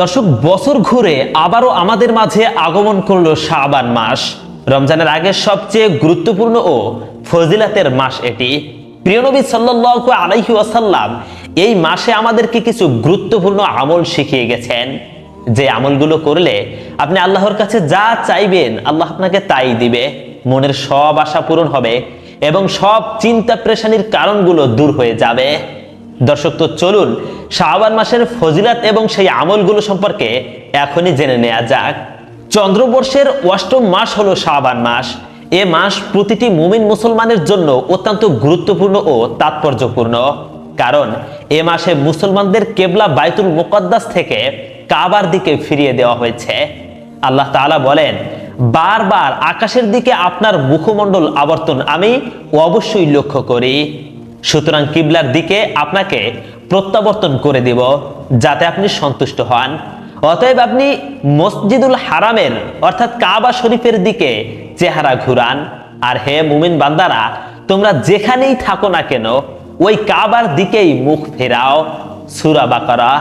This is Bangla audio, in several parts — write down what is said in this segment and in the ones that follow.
দর্শক বছর ঘুরে আবারও আমাদের মাঝে আগমন করল শাবান মাস। রমজানের আগে সবচেয়ে গুরুত্বপূর্ণ ও ফজিলাতের মাস এটি। প্রিয়নবী সাল্লাল্লাহু আলাইহি ওয়াসাল্লাম এই মাসে আমাদেরকে কিছু গুরুত্বপূর্ণ আমল শিখিয়ে গেছেন। যে আমলগুলো করলে আপনি আল্লাহর কাছে যা চাইবেন, আল্লাহ আপনাকে তাই দিবে। মনের সব আশা পূরণ হবে এবং সব চিন্তা প্রেশানির কারণগুলো দূর হয়ে যাবে। দর্শক, তো চলুন শাহবান মাসের ফজিলাত এবং সেই আমলগুলো সম্পর্কে এখনই জেনে নেওয়া যাক। চন্দ্রবর্ষের অষ্টম মাস হলো শাহবান মাস। এ মাস প্রতিটি মুমিন মুসলমানের জন্য অত্যন্ত গুরুত্বপূর্ণ ও তাৎপর্যপূর্ণ। কারণ এ মাসে মুসলমানদের কেবলা বাইতুল মুকদ্দাস থেকে কাবার দিকে ফিরিয়ে দেওয়া হয়েছে। আল্লাহ তাআলা বলেন, বারবার আকাশের দিকে আপনার মুখমণ্ডল আবর্তন আমি অবশ্যই লক্ষ্য করি। সুতরাং কিবলার দিকে আপনাকে প্রত্যাবর্তন করে দিব যাতে আপনি সন্তুষ্ট হন। অতএব আপনি মসজিদুল হারামের, অর্থাৎ কাবা শরীফের দিকে চেহারা ঘুরান। আর হে মুমিন বান্দারা, তোমরা যেখানেই থাকো না কেন, ওই কাবার দিকেই মুখ ফেরাও। সুরা বাকারা।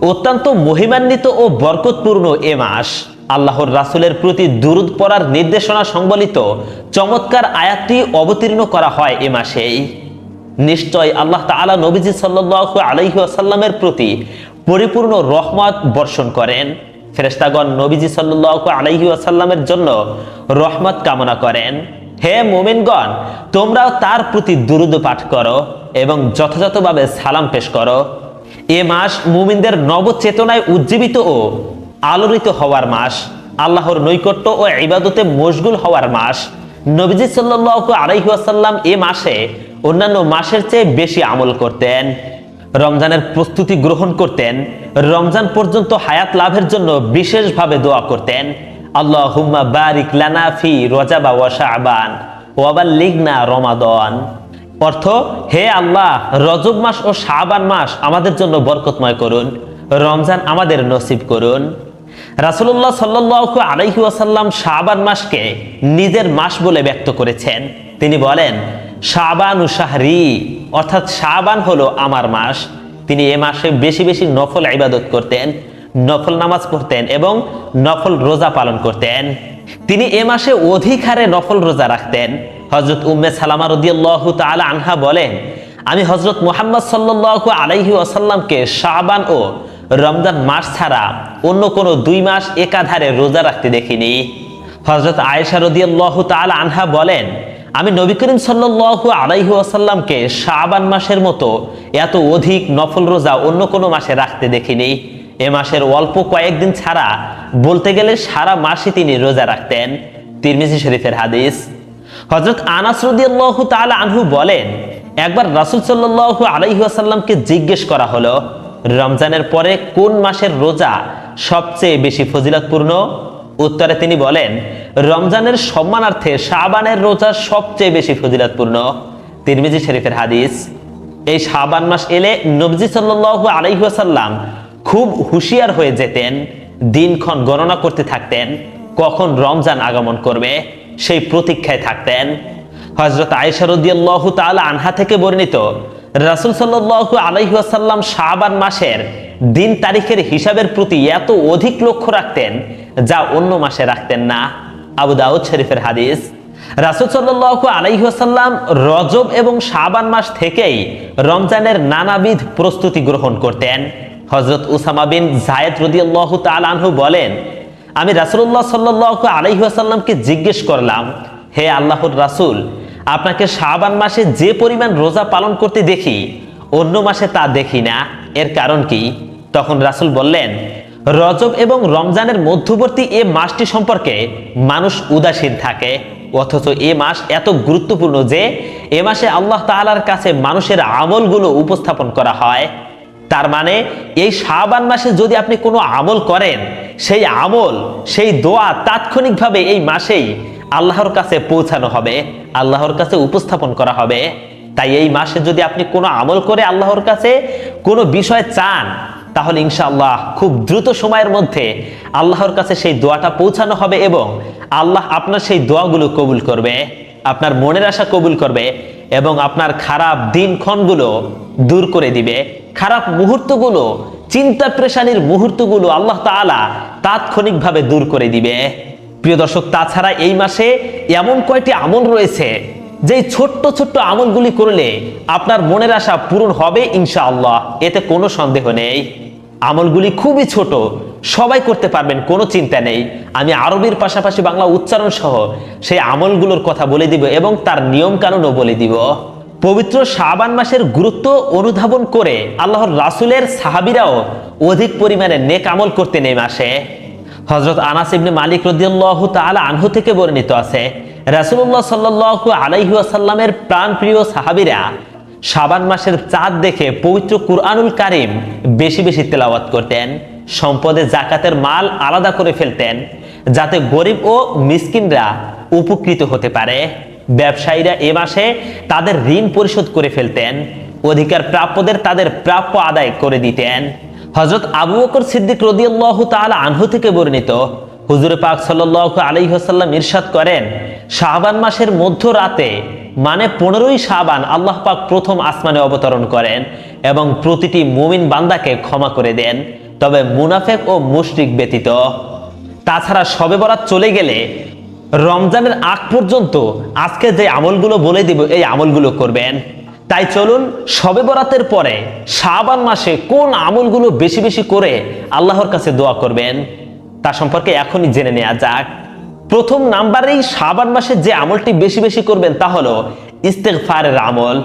অত্যন্ত মহিমান্বিত ও বরকতপূর্ণ এ মাস। আল্লাহর রাসূলের প্রতি দুরুদ পড়ার নির্দেশনা সংবলিত চমৎকার আয়াতটি অবতীর্ণ করা হয় এ মাসেই। নিশ্চয় আল্লাহ তাআলা নবীজি সাল্লাল্লাহু আলাইহি ওয়াসাল্লামের প্রতি পরিপূর্ণ রহমত বর্ষণ করেন। ফেরেস্তাগণ নবীজি সাল্লাল্লাহু আলাইহি ওয়াসাল্লামের জন্য রহমত কামনা করেন। হে মুমিনগণ, তোমরাও তার প্রতি দুরুদ পাঠ করো এবং যথাযথভাবে সালাম পেশ করো। এ মাস মুমিনদের নবচেতনায় উজ্জীবিত ও আলোড়িত হওয়ার মাস, আল্লাহর নৈকট্য ও ইবাদতে মশগুল হওয়ার মাস। নবীজি সাল্লাল্লাহু আলাইহি ওয়াসাল্লাম এ মাসে অন্যান্য মাসের চেয়ে বেশি আমল করতেন, রমজানের প্রস্তুতি গ্রহণ করতেন, রমজান পর্যন্ত হায়াত লাভের জন্য বিশেষভাবে দোয়া করতেন। আল্লাহ হুম্মা বারিক ওয়াবাল্লিগনা রমাদন। অর্থ, হে আল্লাহ, রজব মাস ও শাবান মাস আমাদের জন্য বরকতময় করুন, রমজান আমাদের নসিব করুন। রাসূলুল্লাহ সাল্লাল্লাহু আলাইহি ওয়াসাল্লাম মাসকে নিজের মাস বলে ব্যক্ত করেছেন। তিনি বলেন শাবানু শাহরি, অর্থাৎ শাবান হলো আমার মাস। তিনি এ মাসে বেশি বেশি নফল ইবাদত করতেন, নফল নামাজ পড়তেন এবং নফল রোজা পালন করতেন। তিনি এ মাসে অধিক হারে নফল রোজা রাখতেন। হজরত উম্মে সালামা রদিয়াল্লাহু তাআলা আনহা বলেন, আমি হজরত মোহাম্মদ সাল্লাল্লাহু আলাইহি ওয়াসাল্লামকে শাহবান ও রমজান মাস ছাড়া অন্য কোনো দুই মাস একাধারে রোজা রাখতে দেখিনি। হজরত আয়েশা রদিয়াল্লাহু তাআলা আনহা বলেন আমি নবী করিম সাল্লাল্লাহু আলাইহি ওয়াসাল্লামকে শাবান মাসের মতো এত অধিক নফল রোজা অন্য কোনো মাসে রাখতে দেখিনি। এ মাসের অল্প কয়েকদিন ছাড়া বলতে গেলে সারা মাসই তিনি রোজা রাখতেন। তিরমিজি শরীফের হাদিস। হজরত আনাস রদিয়াল্লাহু তাআলা আনহু বলেন, একবার রাসূল সাল্লাল্লাহু আলাইহি ওয়াসাল্লামকে জিজ্ঞেস করা হলো, রমজানের পরে কোন মাসের রোজা সবচেয়ে বেশি ফজিলতপূর্ণ? উত্তরে তিনি বলেন রমজানের সম্মানার্থে শাবানের রোজা সবচেয়ে বেশি ফজিলতপূর্ণ। তিরমিজি শরীফের হাদিস, এই শাবান মাস এলে নবজি সাল্লাল্লাহু আলাইহি খুব হুঁশিয়ার হয়ে যেতেন, দিনক্ষণ গণনা করতে থাকতেন, কখন রমজান আগমন করবে সেই প্রতীক্ষায় থাকতেন। হজরত আয়েশা রাদিয়াল্লাহু আনহা থেকে বর্ণিত, রাসূল সাল্লাল্লাহু আলাইহি ওয়াসাল্লাম শাবান মাসের দিন তারিখের হিসাবের প্রতি এত অধিক লক্ষ্য রাখতেন যা অন্য মাসে রাখতেন না। আবু দাউদ শরীফের হাদিস। রাসূল সাল্লাল্লাহু আলাইহি রজব এবং শাবান মাস থেকেই রমজানের নানাবিধ প্রস্তুতি গ্রহণ করতেন। হযরত উসামা বিন জায়েদ রাদিয়াল্লাহু তাআলা আনহু বলেন, আমি রাসূলুল্লাহ সাল্লাল্লাহু আলাইহি জিজ্ঞেস করলাম, হে আল্লাহর রাসূল, আপনাকে শাবান মাসে যে পরিমাণ রোজা পালন করতে দেখি, অন্য মাসে তা দেখি না। এর কারণ কি? তখন রাসূল বললেন রজব এবং রমজানের মধ্যবর্তী এ মাসটি সম্পর্কে মানুষ উদাসীন থাকে। অথচ এ মাস এত গুরুত্বপূর্ণ যে, এ মাসে আল্লাহ তাআলার কাছে মানুষের আমলগুলো উপস্থাপন করা হয়। তার মানে এই শাবান মাসে যদি আপনি কোনো আমল করেন, সেই আমল, সেই দোয়া তাৎক্ষণিকভাবে এই মাসেই আল্লাহর কাছে পৌঁছানো হবে, আল্লাহর কাছে উপস্থাপন করা হবে। তাই এই মাসে যদি আপনি কোনো আমল করে আল্লাহর কাছে কোনো বিষয় চান তাহলে ইনশাআল্লাহ খুব দ্রুত সময়ের মধ্যে আল্লাহর কাছে সেই দোয়াটা পৌঁছানো হবে এবং আল্লাহ আপনার সেই দোয়াগুলো কবুল করবে, আপনার মনের আশা কবুল করবে এবং আপনার খারাপ দিনক্ষণগুলো দূর করে দিবে। খারাপ মুহূর্তগুলো, চিন্তা প্রেশানির মুহূর্তগুলো আল্লাহ তাআলা তাৎক্ষণিকভাবে দূর করে দিবে। প্রিয় দর্শক, তাছাড়া এই মাসে এমন কয়টি আমল রয়েছে যে ছোট্ট ছোট্ট আমলগুলি করলে আপনার মনের আশা পূরণ হবে, ইনশাআল্লাহ। এতে কোনো সন্দেহ নেই। আমলগুলি খুবই ছোট, সবাই করতে পারবেন, কোনো চিন্তা নেই। আমি আরবির পাশাপাশি বাংলা উচ্চারণ সহ সেই আমলগুলোর কথা বলে দিব এবং তার নিয়ম কানুনও বলে দিব। পবিত্র শাবান মাসের গুরুত্ব অনুধাবন করে আল্লাহর রাসুলের সাহাবিরাও অধিক পরিমাণে নেক আমল করতে এই মাসে। হজরত আনাস ইবনে মালিক রদিয়াল্লাহু তাআলা আনহু থেকে বর্ণিত আছে রাসূলুল্লাহ সাল্লাল্লাহু আলাইহি ওয়াসাল্লামের প্রাণপ্রিয় সাহাবিরা শাবান মাসের চাঁদ দেখে পবিত্র কুরআনুল কারিম বেশি বেশি তেলাওয়াত করতেন, সম্পদে জাকাতের মাল আলাদা করে ফেলতেন, যাতে গরিব ও মিসকিনরা উপকৃত হতে পারে। ব্যবসায়ীরা এ মাসে তাদের ঋণ পরিশোধ করে ফেলতেন, অধিকার প্রাপ্যদের তাদের প্রাপ্য আদায় করে দিতেন। হজরত আবু বকর সিদ্দিক রদিয়াল্লাহ তাল আনহু থেকে বর্ণিত হুজুর পাক সাল্লাল্লাহু আলাইহি ওয়াসাল্লাম ইরশাদ করেন, শাবান মাসের মধ্য রাতে মানে পনেরোই শাবান আল্লাহ পাক প্রথম আসমানে অবতরণ করেন এবং প্রতিটি মুমিন বান্দাকে ক্ষমা করে দেন। তবে মুনাফেক ও মুশরিক ব্যতীত। তাছাড়া শবে বরাত চলে গেলে রমজানের আগ পর্যন্ত আজকে যে আমলগুলো বলে দিব, এই আমলগুলো করবেন। তাই চলুন শবে বরাতের পরে শাবান মাসে কোন আমলগুলো বেশি বেশি করে আল্লাহর কাছে দোয়া করবেন? তা সম্পর্কে এখনই জেনে নেওয়া যাক। প্রথম নাম্বারেই শাবান মাসে যে আমলটি বেশি বেশি করবেন তা হলো ইস্তেগফারের আমল।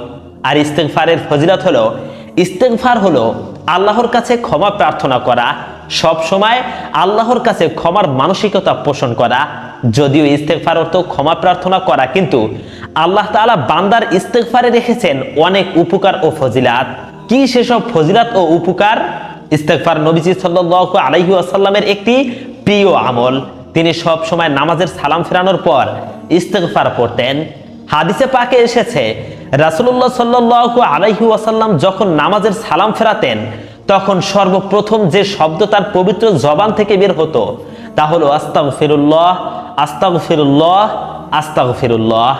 আর ইস্তেগফারের ফজিলত হলো, ইস্তেগফার হলো আল্লাহর কাছে ক্ষমা প্রার্থনা করা, সব সময় আল্লাহর কাছে ক্ষমার মানসিকতা পোষণ করা। যদিও ইস্তেগফার অর্থ ক্ষমা প্রার্থনা করা, কিন্তু আল্লাহ তাআলা বান্দার ইস্তেগফারে রেখেছেন অনেক উপকার ও ফজিলাত। কি সেসব ফজিলাত ও উপকার? ইস্তেগফার নবীজি সাল্লাল্লাহু আলাইহি ওয়াসাল্লামের একটি প্রিয় আমল। তিনি সব সময় নামাজের সালাম ফেরানোর পর ইস্তেগফার পড়তেন। হাদিসে পাকে এসেছে, রাসূলুল্লাহ সাল্লাল্লাহু আলাইহি ওয়াসাল্লাম যখন নামাজের সালাম ফেরাতেন, তখন সর্বপ্রথম যে শব্দ তার পবিত্র জবান থেকে বের হতো, তা হলো আস্তাগফিরুল্লাহ আস্তাগফিরুল্লাহ আস্তাগফিরুল্লাহ।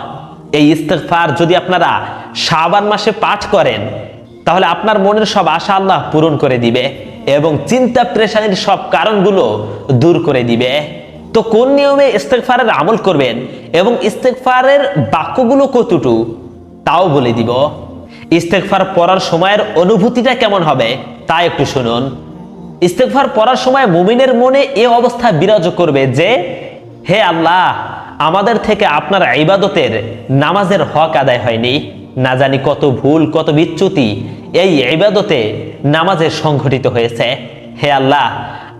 এই ইস্তেগফার যদি আপনারা শাবান মাসে পাঠ করেন তাহলে আপনার মনের সব আশা আল্লাহ পূরণ করে দিবে এবং চিন্তা প্রেশানির সব কারণগুলো দূর করে দিবে। তো কোন নিয়মে ইস্তেগফারের আমল করবেন এবং ইস্তেগফারের বাক্যগুলো কতটু তাও বলে দিব। ইস্তেগফার পড়ার সময়ের অনুভূতিটা কেমন হবে তা একটু শুনুন। ইস্তেগফার পড়ার সময় মুমিনের মনে এ অবস্থা বিরাজ করবে যে, হে আল্লাহ, আমাদের থেকে আপনার ইবাদতের নামাজের হক আদায় হয়নি। না জানি কত ভুল, কত বিচ্যুতি এই ইবাদতে নামাজে সংঘটিত হয়েছে। হে আল্লাহ,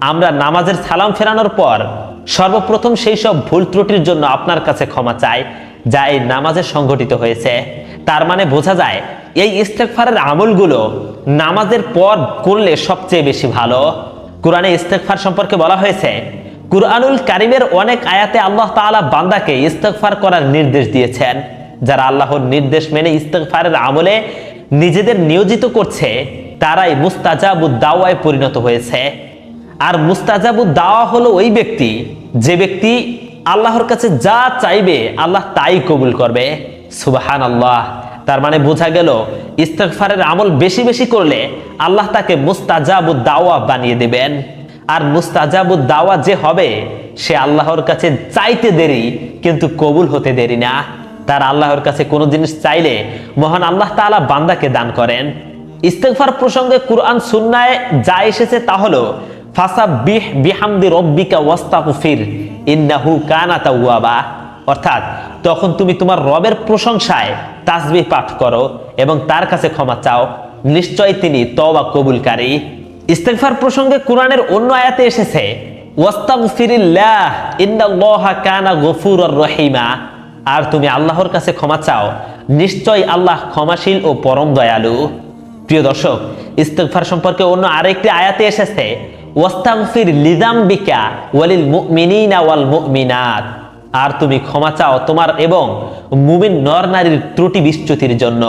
আমরা নামাজের সালাম ফেরানোর পর সর্বপ্রথম সেই সব ভুল ত্রুটির জন্য আপনার কাছে ক্ষমা চাই, যা এই নামাজে সংঘটিত হয়েছে। তার মানে বোঝা যায়, এই ইস্তেকফারের আমলগুলো নামাজের পর করলে সবচেয়ে বেশি ভালো। কোরআনে ইস্তেকফার সম্পর্কে বলা হয়েছে, কুরআনুল কারিমের অনেক আয়াতে আল্লাহ তাআলা বান্দাকে ইস্তেগফার করার নির্দেশ দিয়েছেন। যারা আল্লাহর নির্দেশ মেনে ইস্তেগফারের আমলে নিজেদের নিয়োজিত করছে, তারাই মুস্তাজাবুদ দাওয়ায় পরিণত হয়েছে। আর মুস্তাজাবুদ দাওয়া হলো ওই ব্যক্তি, যে ব্যক্তি আল্লাহর কাছে যা চাইবে আল্লাহ তাই কবুল করবে। সুবাহান আল্লাহ তার মানে বোঝা গেল, ইস্তেগফারের আমল বেশি বেশি করলে আল্লাহ তাকে মুস্তাজাবুদ দাওয়া বানিয়ে দেবেন। আর মুস্তাজাবুদ দাওয়া যে হবে, সে আল্লাহর কাছে চাইতে দেরি, কিন্তু কবুল হতে দেরি না। তার আল্লাহর কাছে কোনো জিনিস চাইলে মহান আল্লাহ তাআলা বান্দাকে দান করেন। ইস্তেগফার প্রসঙ্গে কুরআন সুন্নায় যা এসেছে তা হলো, ফাসাব্বিহ বিহামদি রব্বিকা ওয়াস্তাগফির ইন্নাহু কানা তাওয়াবা। অর্থাৎ তখন তুমি তোমার রবের প্রশংসায় তাসবিহ পাঠ করো এবং তার কাছে ক্ষমা চাও। নিশ্চয় তিনি তওবা কবুলকারী। ইস্তেগফার প্রসঙ্গে কোরআনের অন্য আয়াতে এসেছে, ওয়াস্তাগফিরিল্লাহ ইন্নাল্লাহা কানা গফুরুর রহিমা। আর তুমি আল্লাহর কাছে ক্ষমা চাও। নিশ্চয় আল্লাহ ক্ষমাশীল ও পরম দয়ালু। প্রিয় দর্শক ইস্তফার সম্পর্কে অন্য আরেকটি আয়াতে এসেছে, ওয়াস্তাগফির লিজাম্বিকা ওয়ালিল মুমিনিনা ওয়াল মুমিনাত। আর তুমি ক্ষমা চাও তোমার এবং মুমিন নর নারীর ত্রুটি বিচ্যুতির জন্য।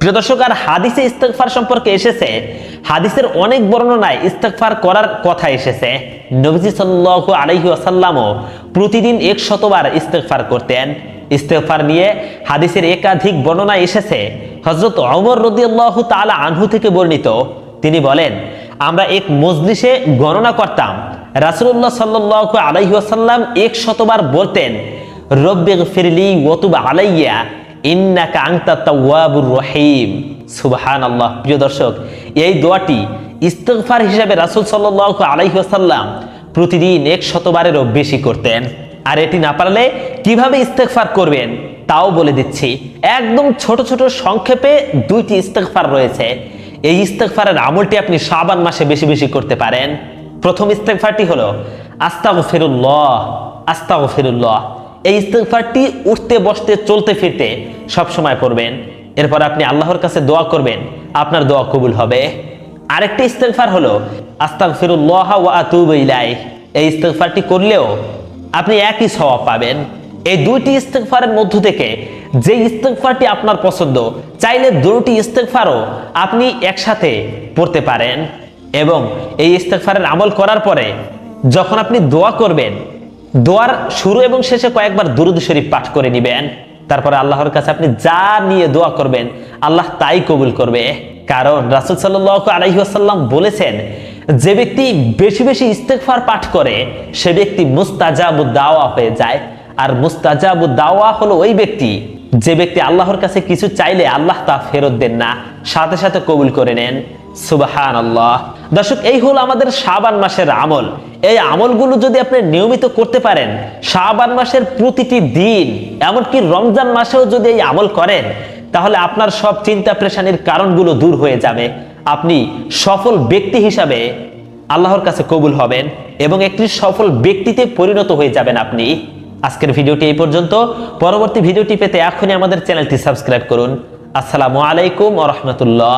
প্রিয় দর্শক, আর হাদিসে ইস্তেগফার সম্পর্কে এসেছে। হাদিসের অনেক বর্ণনায় ইস্তেগফার করার কথা এসেছে। নবীজি সাল্লাল্লাহু আলাইহি ওয়াসাল্লামও প্রতিদিন এক শতবার ইস্তেগফার করতেন। ইস্তেগফার নিয়ে হাদিসের একাধিক বর্ণনা এসেছে। হযরত ওমর রাদিয়াল্লাহু তাআলা আনহু থেকে বর্ণিত। তিনি বলেন, আমরা এক মজলিসে গণনা করতাম। রাসুল্লাহ সাল্লাহ আলাইসাল্লাম এক শতবার বলতেন, রব্বে ফিরলি ওতুব আলাইয়া। ইন্নাকা আংতা তাওয়াবুর রহিম। সুবহান আল্লাহ প্রিয় দর্শক, এই দোয়াটি ইস্তেগফার হিসাবে রাসূল সাল্লাল্লাহু আলাইহি ওয়াসাল্লাম প্রতিদিন এক শতবারেরও বেশি করতেন। আর এটি না পারলে কীভাবে ইস্তেগফার করবেন তাও বলে দিচ্ছি। একদম ছোট ছোট সংক্ষেপে দুইটি ইস্তেগফার রয়েছে। এই ইস্তেগফারের আমলটি আপনি শাবান মাসে বেশি বেশি করতে পারেন। প্রথম ইস্তেগফারটি হলো আস্তাগফিরুল্লাহ আস্তাগফিরুল্লাহ। এই ইস্তেগফারটি উঠতে বসতে চলতে ফিরতে সব সময় করবেন। এরপর আপনি আল্লাহর কাছে দোয়া করবেন। আপনার দোয়া কবুল হবে। আরেকটি ইস্তেগফার হলো, আস্তাগফিরুল্লাহ ওয়া আতুবু ইলাইহ। এই ইস্তেগফারটি করলেও আপনি একই সওয়াব পাবেন। এই দুইটি ইস্তেগফারের মধ্য থেকে যে ইস্তেগফারটি আপনার পছন্দ, চাইলে দুটি ইস্তেগফারও আপনি একসাথে পড়তে পারেন। এবং এই ইস্তেগফারের আমল করার পরে যখন আপনি দোয়া করবেন দোয়ার শুরু এবং শেষে কয়েকবার দুরুদ শরীফ পাঠ করে নেবেন। তারপরে আল্লাহর কাছে আপনি যা নিয়ে দোয়া করবেন, আল্লাহ তাই কবুল করবে। কারণ রাসুল সাল্লাহ আলহিহাসাল্লাম বলেছেন, যে ব্যক্তি বেশি বেশি ইস্তেকফার পাঠ করে, সে ব্যক্তি মুস্তাজাবু দাওয়া হয়ে যায়। আর মুস্তাজাবু দাওয়া হলো ওই ব্যক্তি, যে ব্যক্তি আল্লাহর কাছে কিছু চাইলে আল্লাহ তা ফেরত দেন না, সাথে সাথে কবুল করে নেন। সুবাহান আল্লাহ দর্শক, এই হলো আমাদের শাবান মাসের আমল। এই আমলগুলো যদি আপনি নিয়মিত করতে পারেন, শাবান মাসের প্রতিটি দিন, এমনকি রমজান মাসেও যদি এই আমল করেন, তাহলে আপনার সব চিন্তা প্রেশানির কারণগুলো দূর হয়ে যাবে। আপনি সফল ব্যক্তি হিসাবে আল্লাহর কাছে কবুল হবেন এবং একটি সফল ব্যক্তিতে পরিণত হয়ে যাবেন আপনি। আজকের ভিডিওটি এই পর্যন্ত। পরবর্তী ভিডিওটি পেতে এখনই আমাদের চ্যানেলটি সাবস্ক্রাইব করুন। আসসালামু আলাইকুম রাহমাতুল্লাহ।